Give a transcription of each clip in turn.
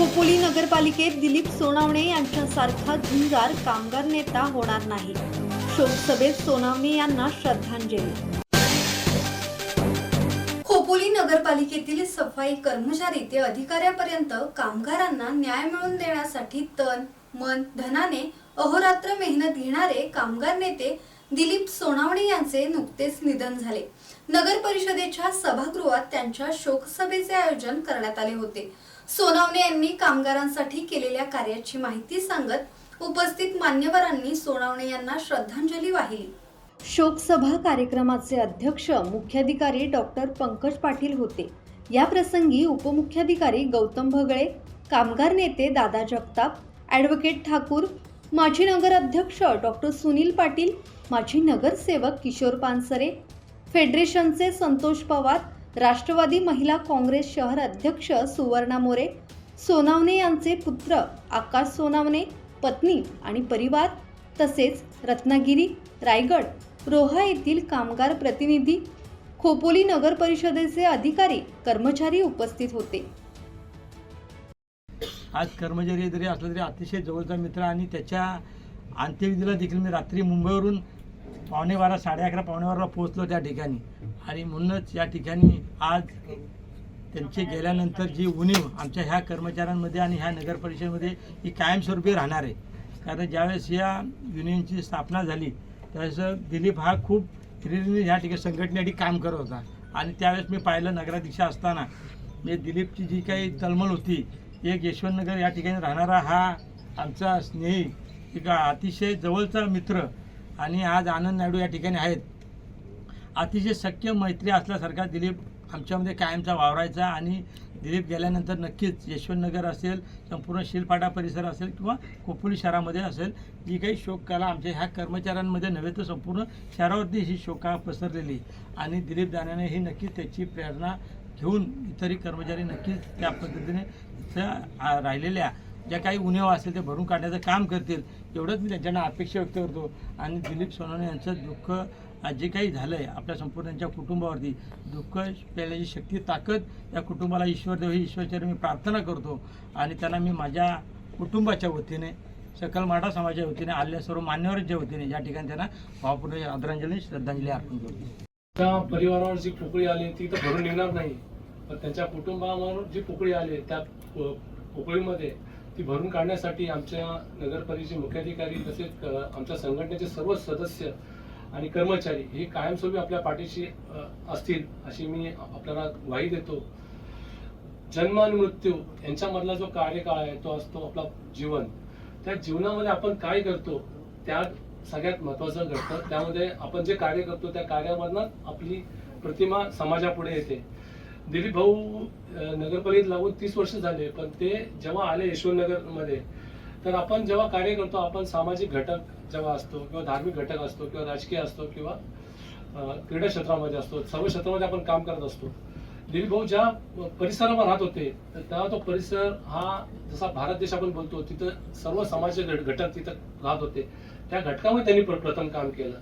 खोपोली नगरपालिकेत दिलीप सोनावणे यांच्यासारखा झुंजार कामगार नेता होणार नाही. शोकसभेत सोनावणे यांना श्रद्धांजली. खोपोली नगरपालिकेतील सफाई कर्मचारी ते अधिकाऱ्यापर्यंत कामगारांना न्याय मिळवून देण्यासाठी तन मन धनाने अहोरात्र मेहनत घेणारे कामगार नेते दिलीप सोनावणे यांचे नुकतेच निधन झाले. नगर परिषदेच्या सभागृहात त्यांच्या शोकसभेचे आयोजन करण्यात आले होते. सोनावणे यांनी कामगारांसाठी केलेल्या कार्याची माहिती सांगत उपस्थित मान्यवरांनी सोनावणे यांना श्रद्धांजली वाहिली. शोकसभा कार्यक्रमाचे अध्यक्ष मुख्याधिकारी डॉक्टर पंकज पाटील होते. या प्रसंगी उपमुख्याधिकारी गौतम भगळे कामगार नेते दादा जगताप ॲडव्होकेट ठाकूर माजी नगराध्यक्ष डॉक्टर सुनील पाटील माजी नगरसेवक किशोर पानसरे फेडरेशनचे संतोष पवार राष्ट्रवादी महिला काँग्रेस शहर अध्यक्ष सुवर्णा मोरे सोनावणे यांचे पुत्र आकाश सोनावणे पत्नी आणि परिवार तसेच रत्नागिरी रायगड रोहा येथील कामगार प्रतिनिधी खोपोली नगर परिषदेचे अधिकारी कर्मचारी उपस्थित होते. आज कर्मचारी जरी असला तरी अतिशय जवळचा मित्र आणि त्याच्या अंत्यविधीला देखील मी रात्री मुंबईवरून पावणे बारा साडे अकरा पावणे बाराला पोहोचलो त्या ठिकाणी. आणि म्हणूनच या ठिकाणी आज त्यांचे गेल्यानंतर जी उणीव आमच्या ह्या कर्मचाऱ्यांमध्ये आणि ह्या नगर परिषदेमध्ये ही कायमस्वरूपी राहणार आहे. कारण ज्यावेळेस या युनियनची स्थापना झाली त्यावेळेस दिलीप हा खूप हिरिरीने ह्या ठिकाणी संघटनेसाठी काम करत होता. आणि त्यावेळेस मी पाहिलं नगराध्यक्ष असताना म्हणजे दिलीपची जी काही तलमल होती एक यशवंतनगर या ठिकाणी राहणारा हा आमचा स्नेही एक अतिशय जवळचा मित्र आणि आज आनंद नायडू या ठिकाणी आहेत. अतिशय सख्य मैत्री असल्यासारखा दिलीप आमच्यामध्ये कायमचा वावरायचा आणि दिलीप गेल्यानंतर नक्कीच यशवंतनगर असेल संपूर्ण शिलपाटा परिसर असेल किंवा कोपोली शहरामध्ये असेल जी काही शोककला आमच्या ह्या कर्मचाऱ्यांमध्ये नव्हे तर संपूर्ण शहरावरती ही शोका पसरलेली. आणि दिलीप जाण्याने ही नक्कीच त्याची प्रेरणा घेऊन इतरही कर्मचारी नक्कीच त्या पद्धतीने त्या राहिलेल्या ज्या काही उणेव असेल ते भरून काढण्याचं काम करतील एवढंच मी त्यांच्याकडनं अपेक्षा व्यक्त करतो. आणि दिलीप सोनवणे यांचं दुःख जे काही झालं आहे आपल्या संपूर्ण त्यांच्या कुटुंबावरती दुःख पेल्याची शक्ती ताकद या कुटुंबाला ईश्वर देव ही ईश्वरचरी मी प्रार्थना करतो. आणि त्यांना मी माझ्या कुटुंबाच्या वतीने सकल मराठा समाजाच्या वतीने आलेल्या सर्व मान्यवरांच्या वतीने या ठिकाणी त्यांना भावपूर्ण आदरांजली श्रद्धांजली अर्पण करतो. त्या परिवारावर जी पोकळी आली ती तर भरून निघणार नाही. पण त्यांच्या कुटुंबावर जी पोकळी आली त्या पोकळीमध्ये ती भरून काढण्यासाठी आमच्या नगर मुख्याधिकारी तसेच आमच्या संघटनेचे सर्व सदस्य आणि कर्मचारी हे कायमस्वरूपी आपल्या पाठीशी असतील अशी मी आपल्याला ग्वाही देतो. जन्म आणि मृत्यू यांच्यामधला जो कार्यकाळ आहे तो असतो आपला जीवन. त्या जीवनामध्ये आपण काय करतो त्या सगळ्यात महत्वाचं घडतं. त्यामध्ये आपण जे कार्य करतो त्या कार्यामधनं आपली प्रतिमा समाजापुढे येते. दिलीप भाऊ नगरपालिकेत लागून तीस वर्ष झाले पण ते जेव्हा आले यशवंतनगरमध्ये तर आपण जेव्हा कार्य करतो आपण सामाजिक घटक जेव्हा असतो किंवा धार्मिक घटक असतो किंवा राजकीय असतो किंवा क्रीडा क्षेत्रामध्ये असतो सर्व क्षेत्रामध्ये आपण काम करत असतो. दिलीप भाऊ ज्या परिसरावर राहत होते तर तेव्हा तो परिसर हा जसा भारत देश आपण बोलतो तिथं सर्व समाजाचे घटक तिथं राहत होते. त्या घटकामध्ये त्यांनी प्र- प्रथम काम केलं.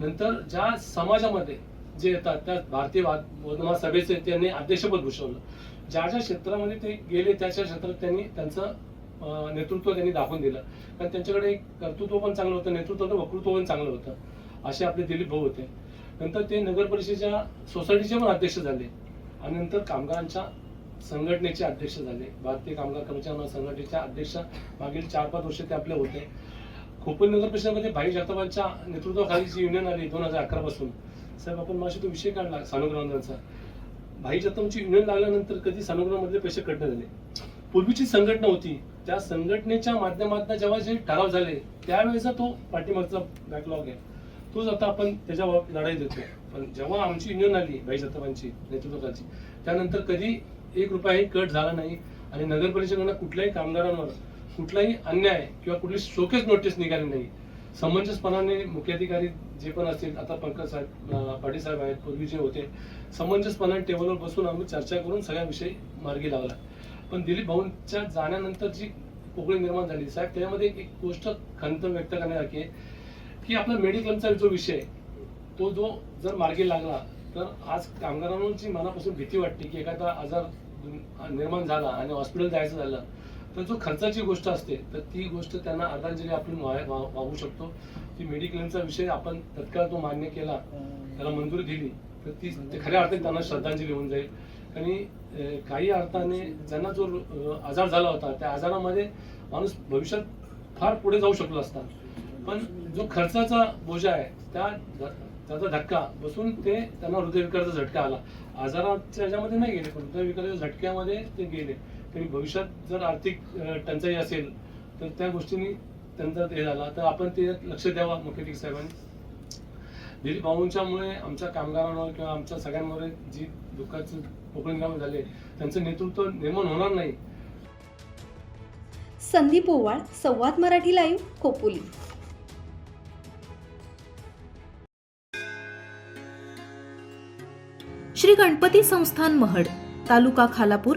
नंतर ज्या समाजामध्ये जे येतात त्या भारतीय वा- वर्धमान सभेचे त्यांनी अध्यक्षपद भूषवलं. ज्या ज्या क्षेत्रामध्ये ते गेले त्याच्या क्षेत्रात त्यांनी त्यांचं नेतृत्व त्यांनी दाखवून दिलं. कारण त्यांच्याकडे एक कर्तृत्व पण चांगलं होतं नेतृत्व आणि वक्तृत्व पण चांगलं होतं असे आपले दिलीप भाऊ होते. नंतर ते नगर परिषदेच्या सोसायटीचे पण अध्यक्ष झाले आणि नंतर कामगारांच्या संघटनेचे अध्यक्ष झाले. भारतीय कामगार कर्मचारी संघटनेच्या अध्यक्ष मागील चार पाच वर्ष ते आपले होते. खोपोली नगर परिषदेमध्ये भाई जाधवांच्या नेतृत्वाखाली जी युनियन आली दोन हजार अकरा पासून. साहेब आपण माझ्या तो विषय काढला सानुग्रामांचा भाई जाधवची युनियन लागल्यानंतर कधी सानुग्राममधले पैसे कट झाले? पूर्वीची संघटना होती. त्या संघटनेच्या माध्यमातून जेव्हा जे ठराव झाले त्यावेळेचा तो पाठीमागचा बॅकलॉग आहे. तोच आता आपण त्याच्या लढाई देतो पण जेव्हा आमची युनियन आली भाई जाधवांची नेतृत्वाची त्यानंतर कधी एक रुपयाही कट झाला नाही आणि नगर परिषदेनं कुठल्याही कामगारांवर कुठलाही अन्याय किंवा कुठली शोकेस नोटीस निघाली नाही. समंजसपणाने मुख्याधिकारी जे पण असतील आता पंकज साहेब पाटील साहेब आहेत पूर्वी जे होते समंजसपणाने टेबलवर बसून आम्ही चर्चा करून सगळ्या विषयी मार्गी लावला. पण दिलीप भाऊंच्या जाण्यानंतर जी पोकळी निर्माण झाली साहेब त्यामध्ये एक गोष्ट खंत व्यक्त करण्यासारखी आहे की आपला मेडिक्लेमचा जो विषय तो जो जर मार्गी लागला तर आज कामगारांची मनापासून भीती वाटते की एखादा आजार निर्माण झाला आणि हॉस्पिटल जायचं झालं तर जो खर्चाची गोष्ट असते तर ती गोष्ट त्यांना अर्धांजली आपण वा- वा- वाहू शकतो ती मेडिक्लेमचा विषय आपण तत्काळ तो मान्य केला त्याला मंजुरी दिली तर ती खऱ्या अर्थाने त्यांना श्रद्धांजली होऊन जाईल. आणि काही अर्थाने ज्यांना जो आजार झाला होता त्या आजारामध्ये माणूस भविष्यात फार पुढे जाऊ शकलो असता. पण जो खर्चाचा बोजा आहे त्या त्याचा धक्का बसून ते त्यांना हृदयविकाराचा झटका आला. आजाराच्या ह्याच्यामध्ये नाही गेले पण हृदयविकाराच्या झटक्यामध्ये ते गेले. तरी भविष्यात जर आर्थिक टंचाई असेल तर त्या गोष्टींनी त्यांचा हे झाला. तर आपण ते लक्ष द्यावा मुख्याधिक साहेबांनी. दिलीप भाऊंच्यामुळे आमच्या कामगारांवर किंवा आमच्या सगळ्यांवर जी दुःखाचं पोकळ निर्माण झाले त्यांचं नेतृत्व निर्माण होणार नाही. संदीप ओवाळ संवाद मराठी लाईव्ह खोपोली श्री गणपती संस्थान महड तालुका खालापूर